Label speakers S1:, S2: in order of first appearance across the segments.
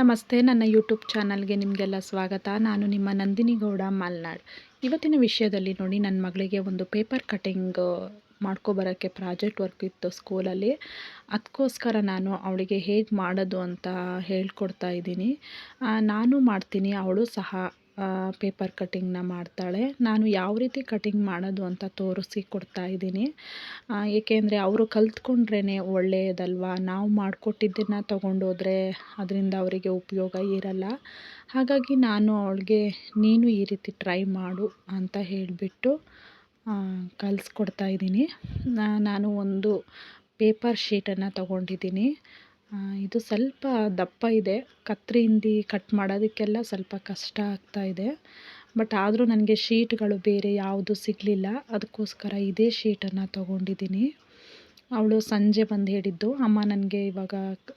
S1: ನಮಸ್ತೆ, ನನ್ನ ಯೂಟ್ಯೂಬ್ ಚಾನಲ್ಗೆ ನಿಮಗೆಲ್ಲ ಸ್ವಾಗತ. ನಾನು ನಿಮ್ಮ ನಂದಿನಿ ಗೌಡ ಮಲ್ನಾಡ್. ಇವತ್ತಿನ ವಿಷಯದಲ್ಲಿ ನೋಡಿ ನನ್ನ ಮಗಳಿಗೆ ಒಂದು ಪೇಪರ್ ಕಟಿಂಗ್ ಮಾಡ್ಕೊಬರೋಕ್ಕೆ ಪ್ರಾಜೆಕ್ಟ್ ವರ್ಕ್ ಇತ್ತು ಸ್ಕೂಲಲ್ಲಿ ಅದಕ್ಕೋಸ್ಕರ ನಾನು ಅವಳಿಗೆ ಹೇಗೆ ಮಾಡೋದು ಅಂತ ಹೇಳ್ಕೊಡ್ತಾ ಇದ್ದೀನಿ. ನಾನು ಮಾಡ್ತೀನಿ, ಅವಳು ಸಹ ಪೇಪರ್ ಕಟ್ಟಿಂಗ್ನ ಮಾಡ್ತಾಳೆ. ನಾನು ಯಾವ ರೀತಿ ಕಟ್ಟಿಂಗ್ ಮಾಡೋದು ಅಂತ ತೋರಿಸಿ ಕೊಡ್ತಾ ಇದ್ದೀನಿ. ಏಕೆಂದರೆ ಅವರು ಕಲ್ತ್ಕೊಂಡ್ರೇ ಒಳ್ಳೆಯದಲ್ವಾ ನಾವು ಮಾಡಿಕೊಟ್ಟಿದ್ದನ್ನು ತೊಗೊಂಡೋದ್ರೆ ಅದರಿಂದ ಅವರಿಗೆ ಉಪಯೋಗ ಇರಲ್ಲ. ಹಾಗಾಗಿ ನಾನು ಅವಳಿಗೆ, ನೀನು ಈ ರೀತಿ ಟ್ರೈ ಮಾಡು ಅಂತ ಹೇಳಿಬಿಟ್ಟು ಕಲಿಸ್ಕೊಡ್ತಾ ಇದ್ದೀನಿ. ನಾನು ಒಂದು ಪೇಪರ್ ಶೀಟನ್ನು ತಗೊಂಡಿದ್ದೀನಿ. ಇದು ಸ್ವಲ್ಪ ದಪ್ಪ ಇದೆ. ಕತ್ರಿಯಿಂದ ಕಟ್ ಮಾಡೋದಕ್ಕೆಲ್ಲ ಸ್ವಲ್ಪ ಕಷ್ಟ ಆಗ್ತಾ ಇದೆ. ಬಟ್ ಆದರೂ ನನಗೆ ಶೀಟ್ಗಳು ಬೇರೆ ಯಾವುದು ಸಿಗಲಿಲ್ಲ. ಅದಕ್ಕೋಸ್ಕರ ಇದೇ ಶೀಟನ್ನು ತೊಗೊಂಡಿದ್ದೀನಿ. ಅವಳು ಸಂಜೆ ಬಂದು ಹೇಳಿದ್ದು, ಅಮ್ಮ ನನಗೆ ಇವಾಗ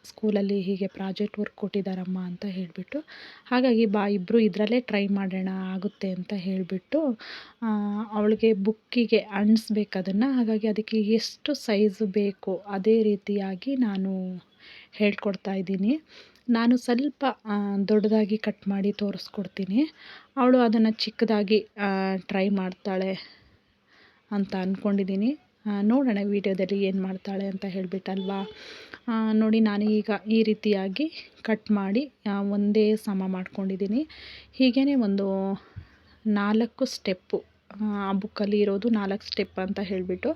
S1: ಸ್ಕೂಲಲ್ಲಿ ಹೀಗೆ ಪ್ರಾಜೆಕ್ಟ್ ವರ್ಕ್ ಕೊಟ್ಟಿದ್ದಾರಮ್ಮ ಅಂತ ಹೇಳಿಬಿಟ್ಟು. ಹಾಗಾಗಿ ಬಾ ಇಬ್ಬರು ಇದರಲ್ಲೇ ಟ್ರೈ ಮಾಡೋಣ, ಆಗುತ್ತೆ ಅಂತ ಹೇಳಿಬಿಟ್ಟು ಅವಳಿಗೆ ಬುಕ್ಕಿಗೆ ಅಂಟಿಸ್ಬೇಕು ಅದನ್ನು. ಹಾಗಾಗಿ ಅದಕ್ಕೆ ಎಷ್ಟು ಸೈಜು ಬೇಕು, ಅದೇ ರೀತಿಯಾಗಿ ನಾನು ಹೇಳ್ಕೊಡ್ತಾ ಇದ್ದೀನಿ. ನಾನು ಸ್ವಲ್ಪ ದೊಡ್ಡದಾಗಿ ಕಟ್ ಮಾಡಿ ತೋರಿಸ್ಕೊಡ್ತೀನಿ. ಅವಳು ಅದನ್ನು ಚಿಕ್ಕದಾಗಿ ಟ್ರೈ ಮಾಡ್ತಾಳೆ ಅಂತ ಅಂದ್ಕೊಂಡಿದ್ದೀನಿ ನೋಡೋಣ ವೀಡಿಯೋದಲ್ಲಿ ಏನು ಮಾಡ್ತಾಳೆ ಅಂತ ಹೇಳಿಬಿಟ್ಟಲ್ವಾ? ನೋಡಿ ನಾನು ಈಗ ಈ ರೀತಿಯಾಗಿ ಕಟ್ ಮಾಡಿ ಒಂದೇ ಸಮ ಮಾಡ್ಕೊಂಡಿದ್ದೀನಿ. ಹೀಗೇ ಒಂದು ನಾಲ್ಕು ಸ್ಟೆಪ್ಪು ಆ ಬುಕ್ಕಲ್ಲಿ ಇರೋದು ನಾಲ್ಕು ಸ್ಟೆಪ್ ಅಂತ ಹೇಳಿಬಿಟ್ಟು,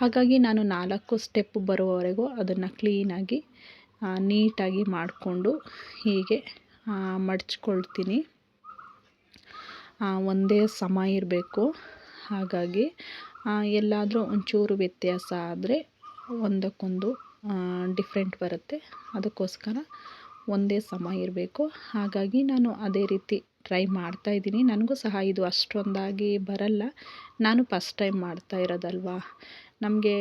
S1: ಹಾಗಾಗಿ ನಾನು ನಾಲ್ಕು ಸ್ಟೆಪ್ ಬರುವವರೆಗೂ ಅದನ್ನು ಕ್ಲೀನಾಗಿ ನೀಟಾಗಿ ಮಾಡಿಕೊಂಡು ಹೀಗೆ ಮಡಚ್ಕೊಳ್ತೀನಿ. ಒಂದೇ ಸಮ ಇರಬೇಕು. ಹಾಗಾಗಿ ಎಲ್ಲಾದರೂ ಒಂಚೂರು ವ್ಯತ್ಯಾಸ ಆದರೆ ಒಂದಕ್ಕೊಂದು ಡಿಫ್ರೆಂಟ್ ಬರುತ್ತೆ. ಅದಕ್ಕೋಸ್ಕರ ಒಂದೇ ಸಮ ಇರಬೇಕು. ಹಾಗಾಗಿ ನಾನು ಅದೇ ರೀತಿ ಟ್ರೈ ಮಾಡ್ತಾ ಇದ್ದೀನಿ. ನನಗೂ ಸಹ ಇದು ಅಷ್ಟೊಂದಾಗಿ ಬರಲ್ಲ. ನಾನು ಫಸ್ಟ್ ಟೈಮ್ ಮಾಡ್ತಾ ಇರೋದಲ್ವಾ? ನಮಗೆ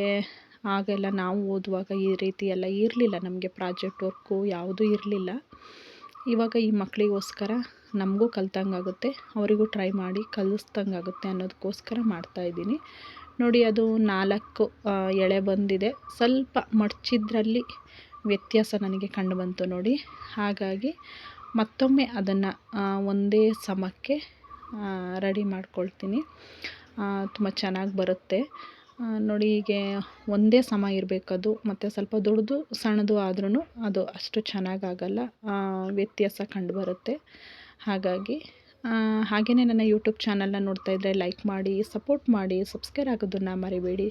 S1: ಆಗೆಲ್ಲ ನಾವು ಓದುವಾಗ ಈ ರೀತಿ ಎಲ್ಲ ಇರಲಿಲ್ಲ. ನಮಗೆ ಪ್ರಾಜೆಕ್ಟ್ ವರ್ಕು ಯಾವುದೂ ಇರಲಿಲ್ಲ. ಇವಾಗ ಈ ಮಕ್ಕಳಿಗೋಸ್ಕರ ನಮಗೂ ಕಲ್ತಂಗಾಗುತ್ತೆ. ಅವರಿಗೂ ಟ್ರೈ ಮಾಡಿ ಕಲಿಸ್ದಂಗಾಗುತ್ತೆ ಅನ್ನೋದಕ್ಕೋಸ್ಕರ ಮಾಡ್ತಾಯಿದ್ದೀನಿ ನೋಡಿ, ಅದು ನಾಲ್ಕು ಎಳೆ ಬಂದಿದೆ. ಸ್ವಲ್ಪ ಮಡಚಿದ್ರಲ್ಲಿ ವ್ಯತ್ಯಾಸ ನನಗೆ ಕಂಡು ಬಂತು ನೋಡಿ. ಹಾಗಾಗಿ ಮತ್ತೊಮ್ಮೆ ಅದನ್ನು ಒಂದೇ ಸಮಕ್ಕೆ ರೆಡಿ ಮಾಡ್ಕೊಳ್ತೀನಿ. ತುಂಬ ಚೆನ್ನಾಗಿ ಬರುತ್ತೆ. ನೋಡಿ ಹೀಗೆ ಒಂದೇ ಸಮ ಇರಬೇಕದು, ಮತ್ತು ಸ್ವಲ್ಪ ದೊಡ್ಡದು ಸಣ್ಣದು ಆದ್ರೂ ಅದು ಅಷ್ಟು ಚೆನ್ನಾಗಾಗಲ್ಲ ವ್ಯತ್ಯಾಸ ಕಂಡುಬರುತ್ತೆ. ಹಾಗಾಗಿ ಹಾಗೆಯೇ ನನ್ನ ಯೂಟ್ಯೂಬ್ ಚಾನಲ್ನ ನೋಡ್ತಾ ಇದ್ದರೆ ಲೈಕ್ ಮಾಡಿ ಸಪೋರ್ಟ್ ಮಾಡಿ ಸಬ್ಸ್ಕ್ರೈಬ್ ಆಗೋದನ್ನು ಮರಿಬೇಡಿ.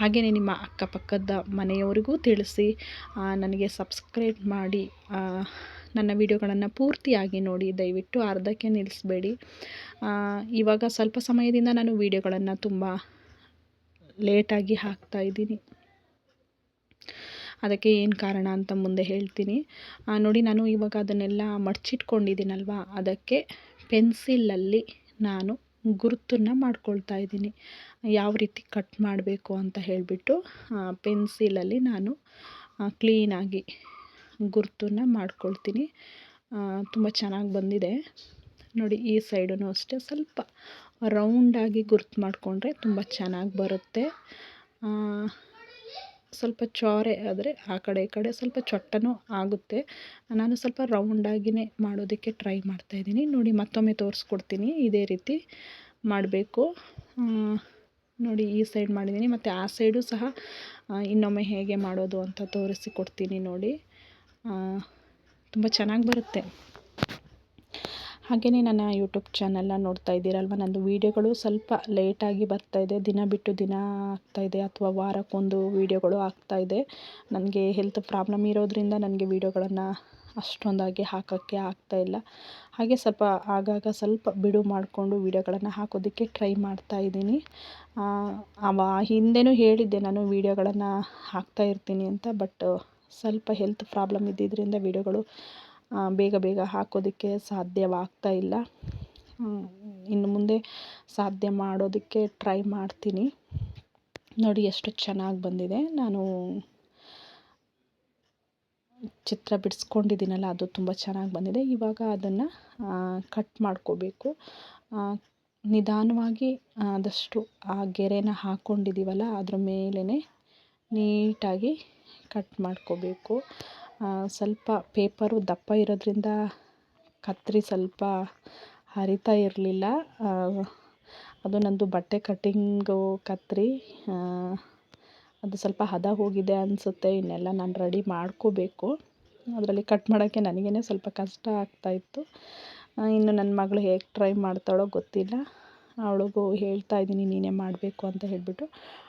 S1: ಹಾಗೆಯೇ ನಿಮ್ಮ ಅಕ್ಕಪಕ್ಕದ ಮನೆಯವರಿಗೂ ತಿಳಿಸಿ ನನಗೆ ಸಬ್ಸ್ಕ್ರೈಬ್ ಮಾಡಿ ನನ್ನ ವಿಡಿಯೋಗಳನ್ನು ಪೂರ್ತಿಯಾಗಿ ನೋಡಿ, ದಯವಿಟ್ಟು ಅರ್ಧಕ್ಕೆ ನಿಲ್ಲಿಸಬೇಡಿ. ಇವಾಗ ಸ್ವಲ್ಪ ಸಮಯದಿಂದ ನಾನು ವಿಡಿಯೋಗಳನ್ನು ತುಂಬ ಲೇಟಾಗಿ ಹಾಕ್ತಾಯಿದ್ದೀನಿ ಅದಕ್ಕೆ ಏನು ಕಾರಣ ಅಂತ ಮುಂದೆ ಹೇಳ್ತೀನಿ. ನೋಡಿ, ನಾನು ಇವಾಗ ಅದನ್ನೆಲ್ಲ ಮಡಚಿಟ್ಕೊಂಡಿದ್ದೀನಲ್ವ? ಅದಕ್ಕೆ ಪೆನ್ಸಿಲಲ್ಲಿ ನಾನು ಗುರುತನ್ನು ಮಾಡ್ಕೊಳ್ತಾ ಇದ್ದೀನಿ. ಯಾವ ರೀತಿ ಕಟ್ ಮಾಡಬೇಕು ಅಂತ ಹೇಳಿಬಿಟ್ಟು ಪೆನ್ಸಿಲಲ್ಲಿ ನಾನು ಕ್ಲೀನಾಗಿ ಗುರುತನ್ನು ಮಾಡ್ಕೊಳ್ತೀನಿ. ತುಂಬ ಚೆನ್ನಾಗಿ ಬಂದಿದೆ. ನೋಡಿ, ಈ ಸೈಡೂ ಅಷ್ಟೇ ಸ್ವಲ್ಪ ರೌಂಡಾಗಿ ಗುರ್ತು ಮಾಡಿಕೊಂಡ್ರೆ ತುಂಬ ಚೆನ್ನಾಗಿ ಬರುತ್ತೆ. ಸ್ವಲ್ಪ ಚೋರೆ ಆದರೆ ಆ ಕಡೆ ಈ ಕಡೆ ಸ್ವಲ್ಪ ಚೊಟ್ಟನೂ ಆಗುತ್ತೆ. ನಾನು ಸ್ವಲ್ಪ ರೌಂಡಾಗಿಯೇ ಮಾಡೋದಕ್ಕೆ ಟ್ರೈ ಮಾಡ್ತಾಯಿದ್ದೀನಿ ನೋಡಿ ಮತ್ತೊಮ್ಮೆ ತೋರಿಸ್ಕೊಡ್ತೀನಿ. ಇದೇ ರೀತಿ ಮಾಡಬೇಕು. ನೋಡಿ ಈ ಸೈಡ್ ಮಾಡಿದ್ದೀನಿ. ಮತ್ತು ಆ ಸೈಡು ಸಹ ಇನ್ನೊಮ್ಮೆ ಹೇಗೆ ಮಾಡೋದು ಅಂತ ತೋರಿಸಿಕೊಡ್ತೀನಿ ನೋಡಿ. ತುಂಬ ಚೆನ್ನಾಗಿ ಬರುತ್ತೆ. ಹಾಗೆಯೇ ನನ್ನ ಯೂಟ್ಯೂಬ್ ಚಾನಲ್ನ ನೋಡ್ತಾ ಇದ್ದೀರಲ್ವ? ನನ್ನದು ವೀಡಿಯೋಗಳು ಸ್ವಲ್ಪ ಲೇಟಾಗಿ ಬರ್ತಾಯಿದೆ ದಿನ ಬಿಟ್ಟು ದಿನ ಆಗ್ತಾಯಿದೆ ಅಥವಾ ವಾರಕ್ಕೊಂದು ವೀಡಿಯೋಗಳು ಆಗ್ತಾಯಿದೆ ನನಗೆ ಹೆಲ್ತ್ ಪ್ರಾಬ್ಲಮ್ ಇರೋದರಿಂದ ನನಗೆ ವೀಡಿಯೋಗಳನ್ನು ಅಷ್ಟೊಂದಾಗಿ ಹಾಕೋಕ್ಕೆ ಆಗ್ತಾಯಿಲ್ಲ ಹಾಗೆ ಸ್ವಲ್ಪ ಆಗಾಗ ಸ್ವಲ್ಪ ಬಿಡು ಮಾಡಿಕೊಂಡು ವೀಡಿಯೋಗಳನ್ನು ಹಾಕೋದಕ್ಕೆ ಟ್ರೈ ಮಾಡ್ತಾ ಇದ್ದೀನಿ. ಅವ ಹಿಂದೆನೂ ಹೇಳಿದ್ದೆ ನಾನು ವೀಡಿಯೋಗಳನ್ನು ಹಾಕ್ತಾಯಿರ್ತೀನಿ ಅಂತ ಬಟ್ ಸ್ವಲ್ಪ ಹೆಲ್ತ್ ಪ್ರಾಬ್ಲಮ್ ಇದ್ದಿದ್ದರಿಂದ ವೀಡಿಯೋಗಳು ಬೇಗ ಬೇಗ ಹಾಕೋದಕ್ಕೆ ಸಾಧ್ಯವಾಗ್ತಾ ಇಲ್ಲ. ಇನ್ನು ಮುಂದೆ ಸಾಧ್ಯ ಮಾಡೋದಕ್ಕೆ ಟ್ರೈ ಮಾಡ್ತೀನಿ. ನೋಡಿ, ಎಷ್ಟು ಚೆನ್ನಾಗಿ ಬಂದಿದೆ. ನಾನು ಚಿತ್ರ ಬಿಡಿಸ್ಕೊಂಡಿದ್ದೀನಲ್ಲ, ಅದು ತುಂಬ ಚೆನ್ನಾಗಿ ಬಂದಿದೆ. ಇವಾಗ ಅದನ್ನು ಕಟ್ ಮಾಡ್ಕೋಬೇಕು. ನಿಧಾನವಾಗಿ, ಆದಷ್ಟು ಆ ಗೆರೆನ ಹಾಕ್ಕೊಂಡಿದ್ದೀವಲ್ಲ ಅದ್ರ ಮೇಲೇ ನೀಟಾಗಿ ಕಟ್ ಮಾಡ್ಕೋಬೇಕು. ಸ್ವಲ್ಪ ಪೇಪರು ದಪ್ಪ ಇರೋದ್ರಿಂದ ಕತ್ತರಿ ಸ್ವಲ್ಪ ಹರಿತಾ ಇರಲಿಲ್ಲ. ಅದು ನಂದು ಬಟ್ಟೆ ಕಟ್ಟಿಂಗು ಕತ್ತರಿ ಅದು ಸ್ವಲ್ಪ ಹದ ಹೋಗಿದೆ ಅನಿಸುತ್ತೆ, ಇನ್ನೆಲ್ಲ ನಾನು ರೆಡಿ ಮಾಡ್ಕೋಬೇಕು. ಅದರಲ್ಲಿ ಕಟ್ ಮಾಡೋಕ್ಕೆ ನನಗೇ ಸ್ವಲ್ಪ ಕಷ್ಟ ಆಗ್ತಾಯಿತ್ತು ಇನ್ನು ನನ್ನ ಮಗಳು ಹೇಗೆ ಟ್ರೈ ಮಾಡ್ತಾಳೋ ಗೊತ್ತಿಲ್ಲ. ಅವಳಿಗೂ ಹೇಳ್ತಾ ಇದ್ದೀನಿ, ನೀನೇ ಮಾಡಬೇಕು ಅಂತ ಹೇಳಿಬಿಟ್ಟು.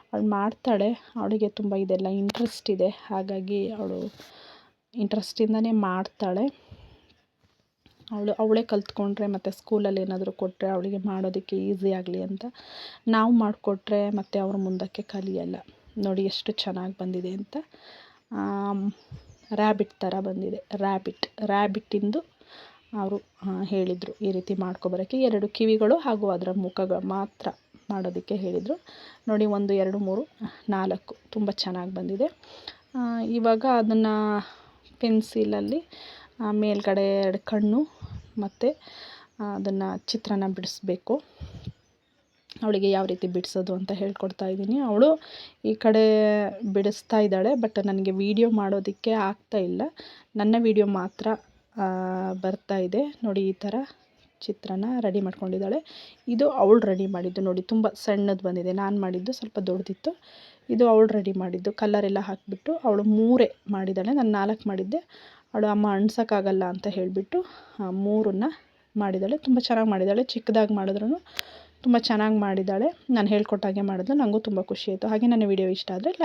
S1: ಅವಳು ಮಾಡ್ತಾಳೆ, ಅವಳಿಗೆ ತುಂಬ ಇದೆಲ್ಲ ಇಂಟ್ರೆಸ್ಟ್ ಇದೆ. ಹಾಗಾಗಿ ಅವಳು ಇಂಟ್ರೆಸ್ಟಿಂದನೇ ಮಾಡ್ತಾಳೆ. ಅವಳು, ಅವಳೇ ಕಲ್ತ್ಕೊಂಡ್ರೆ ಮತ್ತು ಸ್ಕೂಲಲ್ಲಿ ಏನಾದರೂ ಕೊಟ್ಟರೆ ಅವಳಿಗೆ ಮಾಡೋದಕ್ಕೆ ಈಸಿ ಆಗಲಿ ಅಂತ ನಾವು ಮಾಡಿಕೊಟ್ರೆ ಮತ್ತು ಅವ್ರ ಮುಂದಕ್ಕೆ ಕಲಿಯಲ್ಲ. ನೋಡಿ ಎಷ್ಟು ಚೆನ್ನಾಗಿ ಬಂದಿದೆ ಅಂತ. ರ್ಯಾಬಿಟ್ ಥರ ಬಂದಿದೆ. ರ್ಯಾಬಿಟ್ ರ್ಯಾಬಿಟ್ಟಿಂದು ಅವರು ಹೇಳಿದರು ಈ ರೀತಿ ಮಾಡ್ಕೊಬರೋಕ್ಕೆ. ಎರಡು ಕಿವಿಗಳು ಹಾಗೂ ಅದರ ಮುಖಗಳು ಮಾತ್ರ ಮಾಡೋದಕ್ಕೆ ಹೇಳಿದರು. ನೋಡಿ ಒಂದು, ಎರಡು, ಮೂರು, ನಾಲ್ಕು. ತುಂಬ ಚೆನ್ನಾಗಿ ಬಂದಿದೆ. ಇವಾಗ ಅದನ್ನು ಪೆನ್ಸಿಲಲ್ಲಿ ಮೇಲ್ಗಡೆ ಎರಡು ಕಣ್ಣು ಮತ್ತು ಅದನ್ನು ಚಿತ್ರನ ಬಿಡಿಸ್ಬೇಕು. ಅವಳಿಗೆ ಯಾವ ರೀತಿ ಬಿಡಿಸೋದು ಅಂತ ಹೇಳ್ಕೊಡ್ತಾ ಇದ್ದೀನಿ. ಅವಳು ಈ ಕಡೆ ಬಿಡಿಸ್ತಾ ಇದ್ದಾಳೆ, ಬಟ್ ನನಗೆ ವೀಡಿಯೋ ಮಾಡೋದಕ್ಕೆ ಆಗ್ತಾ ಇಲ್ಲ. ನನ್ನ ವೀಡಿಯೋ ಮಾತ್ರ ಬರ್ತಾ ಇದೆ. ನೋಡಿ ಈ ಥರ ಚಿತ್ರನ ರೆಡಿ ಮಾಡ್ಕೊಂಡಿದ್ದಾಳೆ. ಇದು ಅವಳು ರೆಡಿ ಮಾಡಿದ್ದು ನೋಡಿ, ತುಂಬ ಸಣ್ಣದು ಬಂದಿದೆ. ನಾನು ಮಾಡಿದ್ದು ಸ್ವಲ್ಪ ದೊಡ್ಡದಿತ್ತು. ಇದು ಅವಳು ರೆಡಿ ಮಾಡಿದ್ದು. ಕಲ್ಲರೆಲ್ಲ ಹಾಕಿಬಿಟ್ಟು ಅವಳು ಮೂರೇ ಮಾಡಿದ್ದಾಳೆ. ನಾನು ನಾಲ್ಕು ಮಾಡಿದ್ದೆ. ಅವಳು ಅಮ್ಮ ಅಣ್ಸೋಕ್ಕಾಗಲ್ಲ ಅಂತ ಹೇಳಿಬಿಟ್ಟು ಮೂರನ್ನು ಮಾಡಿದ್ದಾಳೆ. ತುಂಬ ಚೆನ್ನಾಗಿ ಮಾಡಿದ್ದಾಳೆ. ಚಿಕ್ಕದಾಗಿ ಮಾಡಿದ್ರೂ ತುಂಬ ಚೆನ್ನಾಗಿ ಮಾಡಿದ್ದಾಳೆ. ನಾನು ಹೇಳ್ಕೊಟ್ಟಾಗೆ ಮಾಡಿದ್ಲು. ನನಗೂ ತುಂಬ ಖುಷಿ ಆಯಿತು. ಹಾಗೆ ನನ್ನ ವಿಡಿಯೋ ಇಷ್ಟ ಆದರೆ ಲೈಕ್